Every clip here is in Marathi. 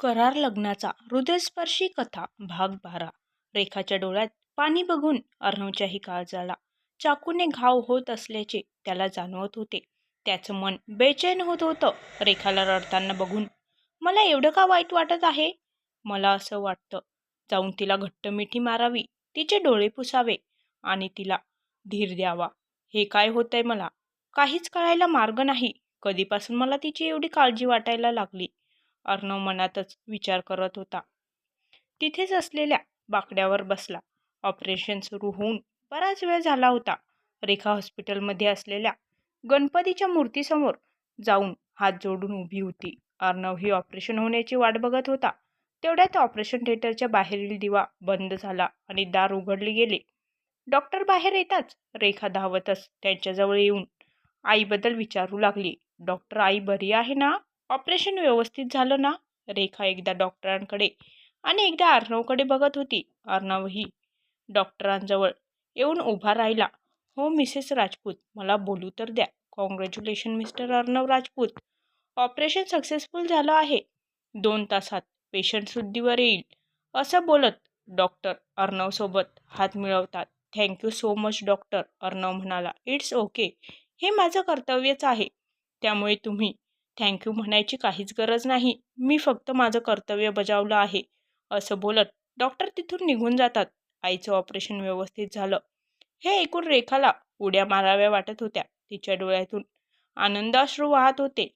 करार लग्नाचा हृदयस्पर्शी कथा भाग बारा. रेखाच्या डोळ्यात पाणी बघून अर्णवच्याही काळजाला चाकूने घाव होत असल्याचे त्याला जाणवत होते. त्याचं मन बेचैन होत होतं रेखाला रडताना बघून. मला एवढं का वाईट वाटत आहे? मला असं वाटतं. जाऊन तिला घट्ट मिठी मारावी. तिचे डोळे पुसावे आणि तिला धीर द्यावा. हे काय होतंय मला? काहीच कळायला मार्ग नाही. कधीपासून मला तिची एवढी काळजी वाटायला लागली? अर्णव मनातच विचार करत होता. तिथेच असलेल्या बाकड्यावर बसला. ऑपरेशन सुरू होऊन बराच वेळ झाला होता. रेखा हॉस्पिटलमध्ये असलेल्या गणपतीच्या मूर्तीसमोर जाऊन हात जोडून उभी होती. अर्णव ही ऑपरेशन होण्याची वाट बघत होता. तेवढ्यात ऑपरेशन थिएटरच्या बाहेरील दिवा बंद झाला आणि दार उघडले गेले. डॉक्टर बाहेर येताच रेखा धावतच त्यांच्याजवळ येऊन आईबद्दल विचारू लागली. डॉक्टर आई बरी आहे ना? ऑपरेशन व्यवस्थित झालं ना? रेखा एकदा डॉक्टरांकडे आणि एकदा अर्णवकडे बघत होती. अर्णवही डॉक्टरांजवळ येऊन उभा राहिला. हो मिसेस राजपूत मला बोलू तर द्या. Congratulation mister Arnav Rajput. Operation successful झालं आहे. दोन तासात पेशंट शुद्धीवर येईल. असं बोलत डॉक्टर अर्णवसोबत हात मिळवतात. Thank you so much doctor Arnav म्हणाला. It's okay. हे माझं कर्तव्यच आहे. त्यामुळे तुम्ही थँक्यू म्हणायची काहीच गरज नाही. मी फक्त माझं कर्तव्य बजावलं आहे. असं बोलत डॉक्टर तिथून निघून जातात. आईचं ऑपरेशन व्यवस्थित झालं. हे ऐकून रेखाला उड्या माराव्या वाटत होत्या तिच्या डोळ्यातून. आनंदाश्रू वाहत होते.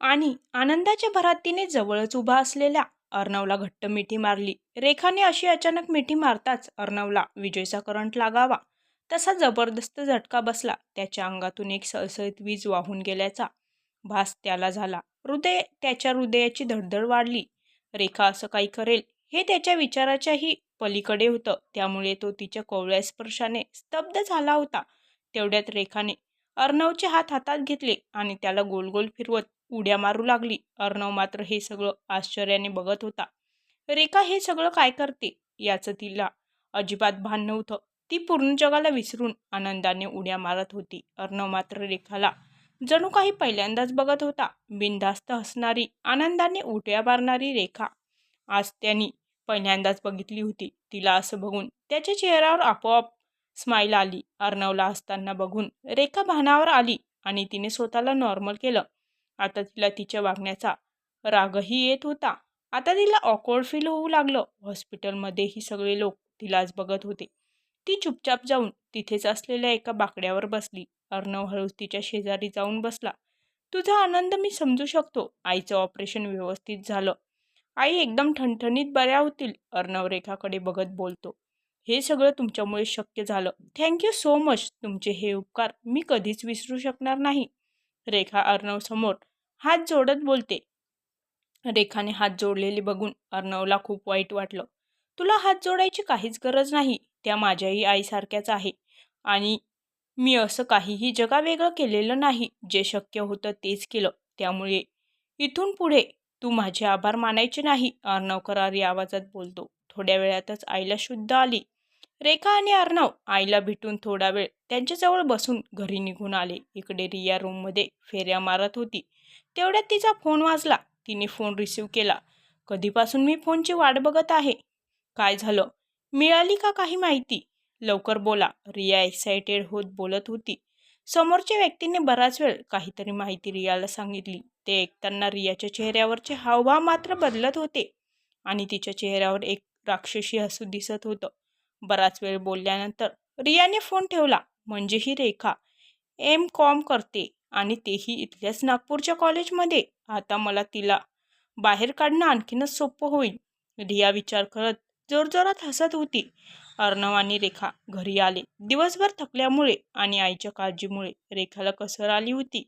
आणि आनंदाच्या भरात तिने जवळच उभा असलेल्या अर्णवला घट्ट मिठी मारली. रेखाने अशी अचानक मिठी मारताच अर्णवला विजयचा करंट लागावा. तसा जबरदस्त झटका बसला. त्याच्या अंगातून एक सळसळीत वीज वाहून गेल्याचा भास त्याला झाला. हृदय त्याच्या हृदयाची धडधड वाढली. रेखा असं काही करेल हे त्याच्या विचाराच्याही पलीकडे होतं. त्यामुळे तो तिच्या कोवळ्या स्पर्शाने स्तब्ध झाला होता. तेवढ्यात रेखाने अर्णवचे हात हातात घेतले आणि त्याला गोल गोल फिरवत उड्या मारू लागली. अर्णव मात्र हे सगळं आश्चर्याने बघत होता. रेखा हे सगळं काय करते? याचं तिला अजिबात भान नव्हतं. ती पूर्ण जगाला विसरून आनंदाने उड्या मारत होती. अर्णव मात्र रेखाला जणू काही पहिल्यांदाच बघत होता. बिनधास्त हसणारी आनंदाने उठ्या मारणारी रेखा. आज त्यांनी पहिल्यांदाच बघितली होती. तिला असं बघून त्याच्या चेहऱ्यावर आपोआप स्माईल आली. अर्णवला असताना बघून रेखा भानावर आली आणि तिने स्वतःला नॉर्मल केलं. आता तिला तिच्या वागण्याचा रागही येत होता. आता तिला ऑकवर्ड फील होऊ लागलं. हॉस्पिटलमध्येही सगळे लोक तिलाच बघत होते. ती चुपचाप जाऊन तिथेच असलेल्या एका बाकड्यावर बसली. अर्णव हळूच तिच्या शेजारी जाऊन बसला. तुझा आनंद मी समजू शकतो. आईचं ऑपरेशन व्यवस्थित झालं. आई एकदम ठणठणीत बऱ्या होतील अर्णव रेखाकडे बघत बोलतो. हे सगळं तुमच्यामुळे शक्य झालं. Thank you so much. तुमचे हे उपकार मी कधीच विसरू शकणार नाही. रेखा अर्णव समोर हात जोडत बोलते. रेखाने हात जोडलेले बघून अर्णवला खूप वाईट वाटलं. तुला हात जोडायची काहीच गरज नाही. त्या माझ्याही आईसारख्याच आहे. आणि मी असं काहीही जगावेगळं केलेलं नाही. जे शक्य होतं तेच केलं. त्यामुळे इथून पुढे तू माझे आभार मानायचे नाही अर्णव करारी आवाजात बोलतो. थोड्या वेळातच आईला शुद्ध आली. रेखा आणि अर्णव आईला भेटून थोडा वेळ त्यांच्याजवळ बसून घरी निघून आले. इकडे रिया रूममध्ये फेऱ्या मारत होती. तेवढ्यात तिचा फोन वाजला. तिने फोन रिसीव केला. कधीपासून मी फोनची वाट बघत आहे? काय झालं? मिळाली का काही माहिती? लवकर बोला. रिया एक्सायटेड होत बोलत होती. समोरच्या व्यक्तीने बराच वेळ काहीतरी माहिती रियाला सांगितली. ते ऐकताना रियाच्या चेहऱ्यावरचे हावभाव मात्र बदलत होते आणि तिच्या चेहऱ्यावर एक राक्षसी हसू दिसत होतं. बराच वेळ बोलल्यानंतर रियाने फोन ठेवला. म्हणजे ही रेखा. एम कॉम करते आणि तेही इथल्याच नागपूरच्या कॉलेजमध्ये. आता मला तिला बाहेर काढणं आणखीनच सोपं होईल. रिया विचार करत जोरजोरात हसत होती. अर्णव आणि रेखा घरी आले. दिवसभर थकल्यामुळे आणि आईच्या काळजीमुळे रेखाला कसर आली होती.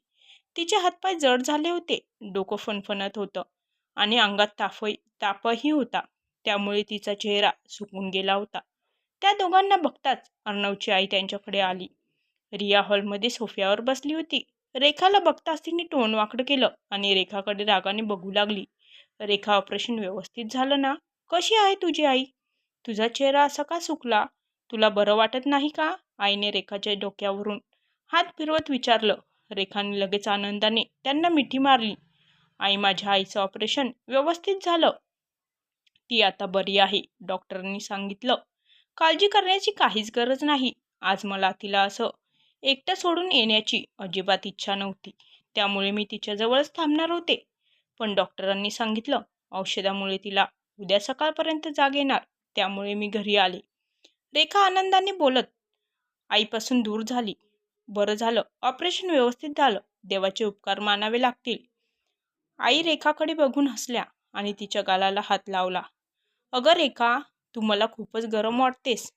तिचे हातपाय जड झाले होते. डोकं फणफणत होतं आणि अंगात ताफही तापही होता. त्यामुळे तिचा चेहरा सुकून गेला होता. त्या दोघांना बघताच अर्णवची आई त्यांच्याकडे आली. रिया हॉलमध्ये सोफ्यावर बसली होती. रेखाला बघताच तिने टोन वाकडं केलं आणि रेखाकडे रागाने बघू लागली. रेखा ऑपरेशन व्यवस्थित झालं ना? कशी आहे तुझी आई? तुझा चेहरा असा का सुकला? तुला बरं वाटत नाही का? आईने रेखाच्या डोक्यावरून हात फिरवत विचारलं. रेखाने लगेच आनंदाने त्यांना मिठी मारली. आई माझ्या आईचं ऑपरेशन व्यवस्थित झालं. ती आता बरी आहे डॉक्टरांनी सांगितलं. काळजी करण्याची काहीच गरज नाही. आज मला तिला असं एकटं सोडून येण्याची अजिबात इच्छा नव्हती. त्यामुळे मी तिच्याजवळच थांबणार होते. पण डॉक्टरांनी सांगितलं औषधामुळे तिला उद्या सकाळपर्यंत जाग येणार. त्यामुळे मी घरी आले. रेखा आनंदाने बोलत आईपासून दूर झाली. बरं झालं. ऑपरेशन व्यवस्थित झालं. देवाचे उपकार मानावे लागतील. आई रेखाकडे बघून हसल्या आणि तिच्या गालाला हात लावला. अगं रेखा तू मला खूपच गरम वाटतेस.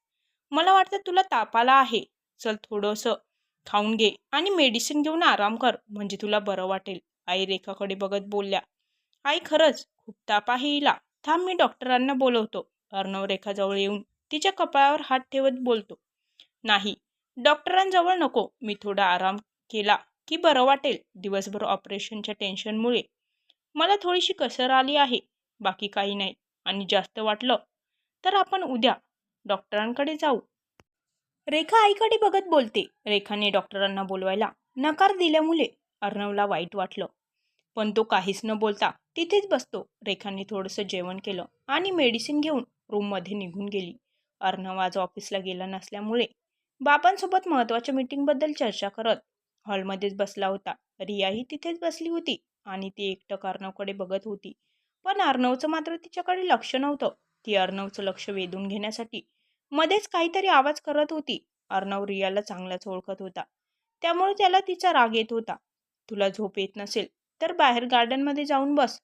मला वाटतं तुला ताप आला आहे. चल थोडंसं खाऊन घे आणि मेडिसिन घेऊन आराम कर म्हणजे तुला बरं वाटेल. आई रेखाकडे बघत बोलल्या. आई खरंच खूप ताप आहे हिला. थांब मी डॉक्टरांना बोलवतो. अर्णव रेखाजवळ येऊन तिच्या कपाळावर हात ठेवत बोलतो. नाही डॉक्टरांजवळ नको. मी थोडा आराम केला की बरं वाटेल दिवसभर ऑपरेशनच्या टेन्शनमुळे. मला थोडीशी कसर आली आहे बाकी काही नाही. आणि जास्त वाटलं तर आपण उद्या डॉक्टरांकडे जाऊ. रेखा आईकडे बघत बोलते. रेखाने डॉक्टरांना बोलवायला नकार दिल्यामुळे अर्णवला वाईट वाटलं. पण तो काहीच न बोलता तिथेच बसतो. रेखाने थोडंसं जेवण केलं आणि मेडिसिन घेऊन रूममध्ये निघून गेली. अर्णव आज ऑफिसला गेला नसल्यामुळे बाबांसोबत महत्त्वाच्या मीटिंगबद्दल चर्चा करत हॉलमध्येच बसला होता. रियाही तिथेच बसली होती आणि ती एकटक अर्णवकडे बघत होती. पण अर्णवचं मात्र तिच्याकडे लक्ष नव्हतं. ती अर्णवचं लक्ष वेधून घेण्यासाठी मध्येच काहीतरी आवाज करत होती. अर्णव रियाला चांगलाच ओळखत होता. त्यामुळे त्याला तिचा राग येत होता. तुला झोप येत नसेल तर बाहेर गार्डनमध्ये जाऊन बस.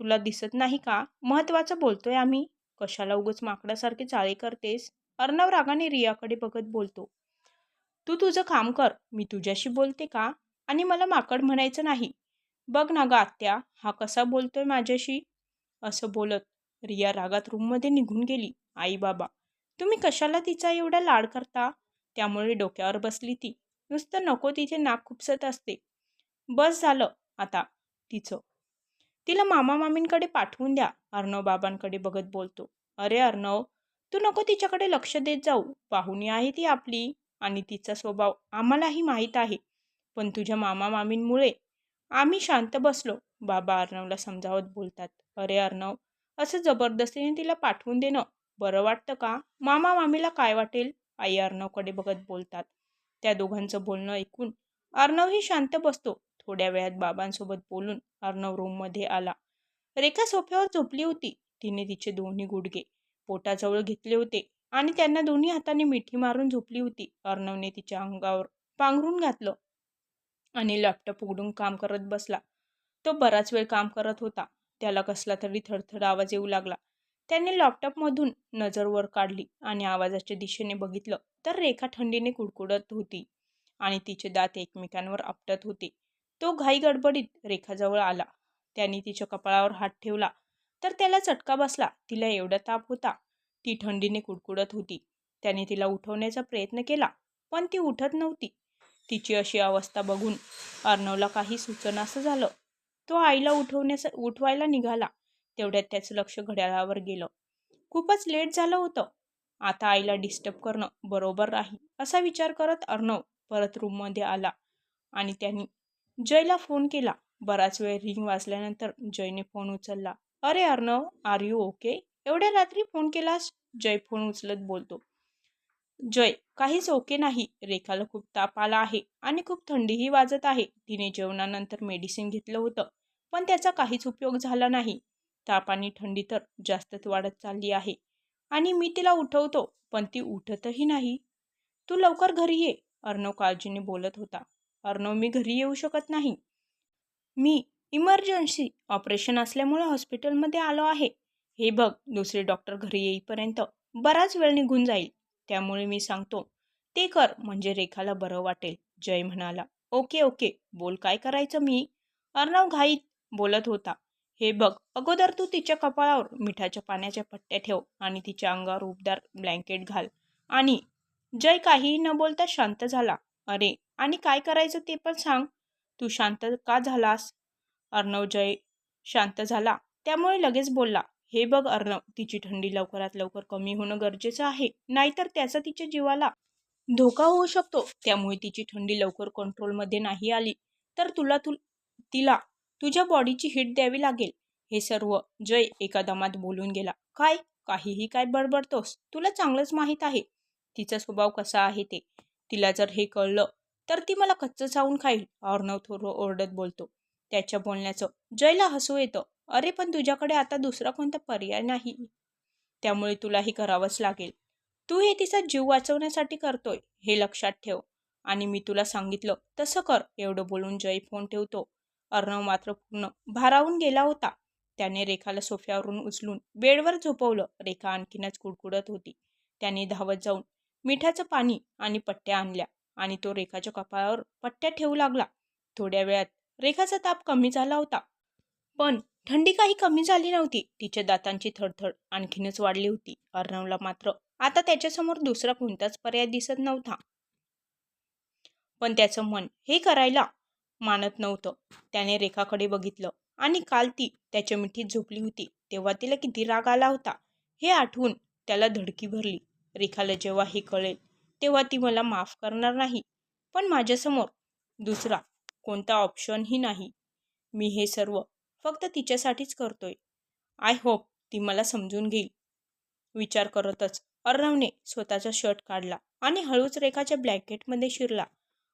तुला दिसत नाही का? महत्वाचं बोलतोय आम्ही. कशाला उगच माकडासारखे चाळे करतेस? अर्णव रागाने रियाकडे बघत बोलतो. तू तुझं काम कर मी तुझ्याशी बोलते का? आणि मला माकड म्हणायचं नाही. बघ ना ग आत्या हा कसा बोलतोय माझ्याशी? असं बोलत रिया रागात रूममध्ये निघून गेली. आई बाबा तुम्ही कशाला तिचा एवढा लाड करता? त्यामुळे डोक्यावर बसली ती. नुसतं नको तिथे नाक खुपसत असते. बस झालं आता. तिचं तिला मामा मामींकडे पाठवून द्या अर्णव बाबांकडे बघत बोलतो. अरे अर्णव तू नको तिच्याकडे लक्ष देत जाऊ. पाहुणी आहे ती आपली आणि तिचा स्वभाव आम्हालाही माहीत आहे. पण तुझ्या मामा मामींमुळे आम्ही शांत बसलो बाबा अर्णवला समजावत बोलतात. अरे अर्णव असं जबरदस्तीने तिला पाठवून देणं बरं वाटतं का? मामा मामीला काय वाटेल? आई अर्णवकडे बघत बोलतात. त्या दोघांचं बोलणं ऐकून अर्णवही शांत बसतो. थोड्या वेळात बाबांसोबत बोलून अर्णव रूममध्ये आला. रेखा सोफ्यावर झोपली होती. तिने तिचे दोन्ही गुडघे पोटाजवळ घेतले होते आणि त्यांना दोन्ही हाताने मिठी मारून झोपली होती. अर्णवने तिच्या अंगावर पांघरून घातलं आणि लॅपटॉप उघडून काम करत बसला. तो बराच वेळ काम करत होता. त्याला कसला तरी थरथर आवाज येऊ लागला. त्याने लॅपटॉपमधून नजर वर काढली आणि आवाजाच्या दिशेने बघितलं तर रेखा थंडीने कुडकुडत होती आणि तिचे दात एकमेकांवर आपटत होते. तो घाई गडबडीत रेखाजवळ आला. त्याने तिच्या कपाळावर हात ठेवला. तर त्याला चटका बसला. तिला एवढा ताप होता. ती थंडीने कुडकुडत होती. त्याने तिला उठवण्याचा प्रयत्न केला पण ती उठत नव्हती. तिची अशी अवस्था बघून अर्णवला काही सुचनासं झालं. तो आईला उठवण्यास उठवायला निघाला. तेवढ्यात त्याचं लक्ष घड्याळावर गेलं. खूपच लेट झालं होतं. आता आईला डिस्टर्ब करणं बरोबर नाही असा विचार करत अर्णव परत रूममध्ये आला आणि त्यांनी जयला फोन केला. बराच वेळ रिंग वाजल्यानंतर जयने फोन उचलला. अरे अर्णव आर यू ओके एवढ्या रात्री फोन केलास? जय फोन उचलत बोलतो. जय काहीच ओके नाही. रेखाला खूप ताप आला आहे आणि खूप थंडीही वाजत आहे. तिने जेवणानंतर मेडिसिन घेतलं होतं पण त्याचा काहीच उपयोग झाला नाही. ताप आणि थंडी तर जास्तच वाढत चालली आहे आणि मी तिला उठवतो पण ती उठतही नाही. तू लवकर घरी ये अर्णव काळजीने बोलत होता. अर्णव मी घरी येऊ शकत नाही. मी इमर्जन्सी ऑपरेशन असल्यामुळे हॉस्पिटलमध्ये आलो आहे. हे बघ दुसरे डॉक्टर घरी येईपर्यंत बराच वेळ निघून जाईल. त्यामुळे मी सांगतो ते कर म्हणजे रेखाला बरं वाटेल जय म्हणाला. ओके ओके बोल काय करायचं मी? अर्णव घाईत बोलत होता. हे बघ अगोदर तू तिच्या कपाळावर मिठाच्या पाण्याच्या पट्ट्या ठेव आणि तिच्या अंगावर उबदार ब्लँकेट घाल. आणि जय काहीही न बोलता शांत झाला. अरे आणि काय करायचं ते पण सांग. तू शांत का झालास? अर्णव जय शांत झाला. त्यामुळे लगेच बोलला हे बघ अर्णव तिची थंडी लवकरात लवकर कमी होणं गरजेचं आहे. नाहीतर त्याचा तिच्या जीवाला धोका होऊ शकतो. त्यामुळे तिची थंडी लवकर कंट्रोलमध्ये नाही आली. तर तुला तु तिला तुझ्या बॉडीची हिट द्यावी लागेल. हे सर्व जय एका दमात बोलून गेला. काय? काहीही काय बडबडतोस? तुला चांगलंच माहीत आहे. तिचा स्वभाव कसा आहे ते. तिला जर हे कळलं तर ती मला कच्चं चावून खाईल अर्णव थोर ओरडत बोलतो. त्याच्या बोलण्याचं जयला हसू येतं. अरे पण तुझ्याकडे आता दुसरा कोणता पर्याय नाही. त्यामुळे तुला हे करावंच लागेल. तू हे तिचा जीव वाचवण्यासाठी करतोय हे लक्षात ठेव. आणि मी तुला सांगितलं तसं कर एवढं बोलून जय फोन ठेवतो. अर्णव मात्र पूर्ण भारावून गेला होता. त्याने रेखाला सोफ्यावरून उचलून बेडवर झोपवलं. रेखा आणखीनच कुडकुडत होती. त्याने धावत जाऊन मिठाचं पाणी आणि पट्ट्या आणल्या आणि तो रेखाच्या कपाळावर पट्ट्या ठेवू लागला. थोड्या वेळात रेखाचा ताप कमी झाला होता. पण थंडी काही कमी झाली नव्हती. तिच्या दातांची थडथड आणखीनच वाढली होती. अर्णवला मात्र आता त्याच्यासमोर दुसरा कोणताच पर्याय दिसत नव्हता. पण त्याचं मन हे करायला मानत नव्हतं. त्याने रेखाकडे बघितलं आणि काल ती त्याच्या मिठीत झोपली होती. तेव्हा तिला किती राग आला होता. हे आठवून त्याला धडकी भरली. रेखाला जेव्हा हे कळेल तेव्हा ती मला माफ करणार नाही. पण माझ्यासमोर दुसरा कोणता ऑप्शनही नाही. मी हे सर्व फक्त तिच्यासाठीच करतोय. आय होप ती मला समजून घेईल. विचार करतच अर्णवने स्वतःचा शर्ट काढला आणि हळूच रेखाच्या ब्लँकेटमध्ये शिरला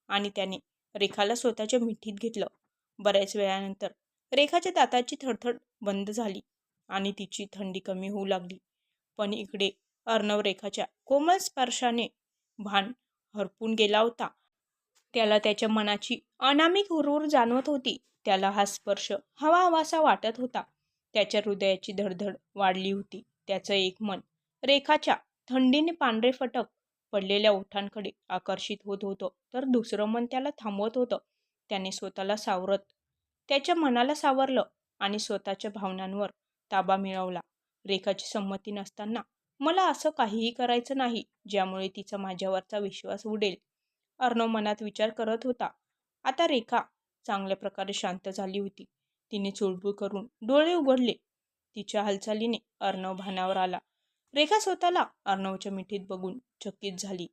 आणि त्याने रेखाला स्वतःच्या मिठीत घेतलं. बऱ्याच वेळानंतर रेखाच्या दाताची थडथड बंद झाली आणि तिची थंडी कमी होऊ लागली. पण इकडे अर्णव रेखाच्या कोमल स्पर्शाने भान हरपून गेला होता. त्याला त्याच्या मनाची अनामिक हुरहुर जाणवत होती. त्याला हा स्पर्श हवा हवासा वाटत होता. त्याच्या हृदयाची धडधड वाढली होती. त्याचं एक मन रेखाच्या थंडीने पांढरे फटक पडलेल्या ओठांकडे आकर्षित होत होतं. तर दुसरं मन त्याला थांबवत होतं. त्याने स्वतःला सावरत त्याच्या मनाला सावरलं आणि स्वतःच्या भावनांवर ताबा मिळवला. रेखाची संमती नसताना मला असं काहीही करायचं नाही ज्यामुळे तिचा माझ्यावरचा विश्वास उडेल. अर्णव मनात विचार करत होता. आता रेखा चांगल्या प्रकारे शांत झाली होती. तिने चुळबुळ करून डोळे उघडले. तिच्या हालचालीने अर्णव भानावर आला. रेखा स्वतःला अर्णवच्या मिठीत बघून चकित झाली.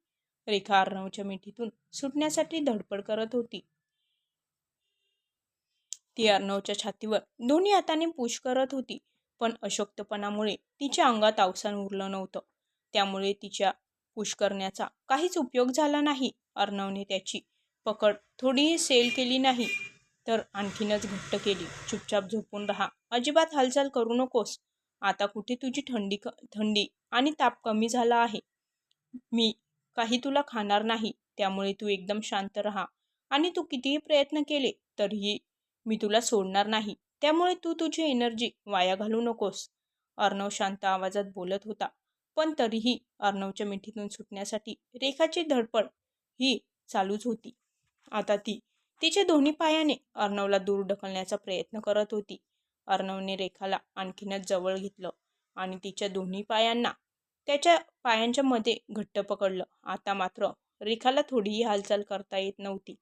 रेखा अर्णवच्या मिठीतून सुटण्यासाठी धडपड करत होती. ती अर्णवच्या छातीवर दोन्ही हाताने पुश करत होती. पण अशक्तपणामुळे तिच्या अंगात अवसान उरलं नव्हतं. त्यामुळे तिच्या पुश करण्याचा काहीच उपयोग झाला नाही अर्णवने त्याची पकड. थोडीही सेल केली नाही तर आणखीनच घट्ट केली. चुपचाप झोपून राहा. अजिबात हालचाल करू नकोस. आता कुठे तुझी थंडी क थंडी आणि ताप कमी झाला आहे? मी काही तुला खाणार नाही. त्यामुळे तू एकदम शांत राहा. आणि तू कितीही प्रयत्न केले तरीही मी तुला सोडणार नाही. त्यामुळे तू तुझी एनर्जी वाया घालू नकोस. अर्णव शांत आवाजात बोलत होता. पण तरीही अर्णवच्या मिठीतून सुटण्यासाठी रेखाची धडपड ही चालूच होती. आता ती तिच्या दोन्ही पायाने अर्णवला दूर ढकलण्याचा प्रयत्न करत होती. अर्णवने रेखाला आणखीनच जवळ घेतलं आणि तिच्या दोन्ही पायांना त्याच्या पायांच्या मध्ये घट्ट पकडलं. आता मात्र रेखाला थोडीही हालचाल करता येत नव्हती.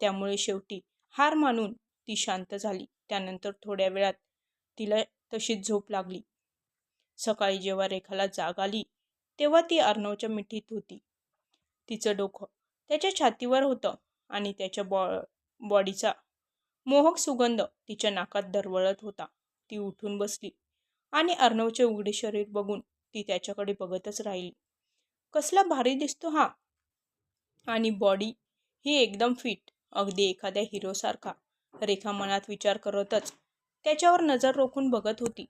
त्यामुळे शेवटी हार मानून ती शांत झाली. त्यानंतर थोड्या वेळात तिला तशीच झोप लागली. सकाळी जेव्हा रेखाला जाग आली तेव्हा ती अर्णवच्या मिठीत होती. तिचं डोकं त्याच्या छातीवर होतं आणि त्याच्या बॉ बॉडीचा मोहक सुगंध तिच्या नाकात दरवळत होता. ती उठून बसली आणि अर्णवचे उघडे शरीर बघून ती त्याच्याकडे बघतच राहिली. कसला भारी दिसतो हा. आणि बॉडी ही एकदम फिट अगदी एखाद्या हिरोसारखा. रेखा मनात विचार करतच त्याच्यावर नजर रोखून बघत होती.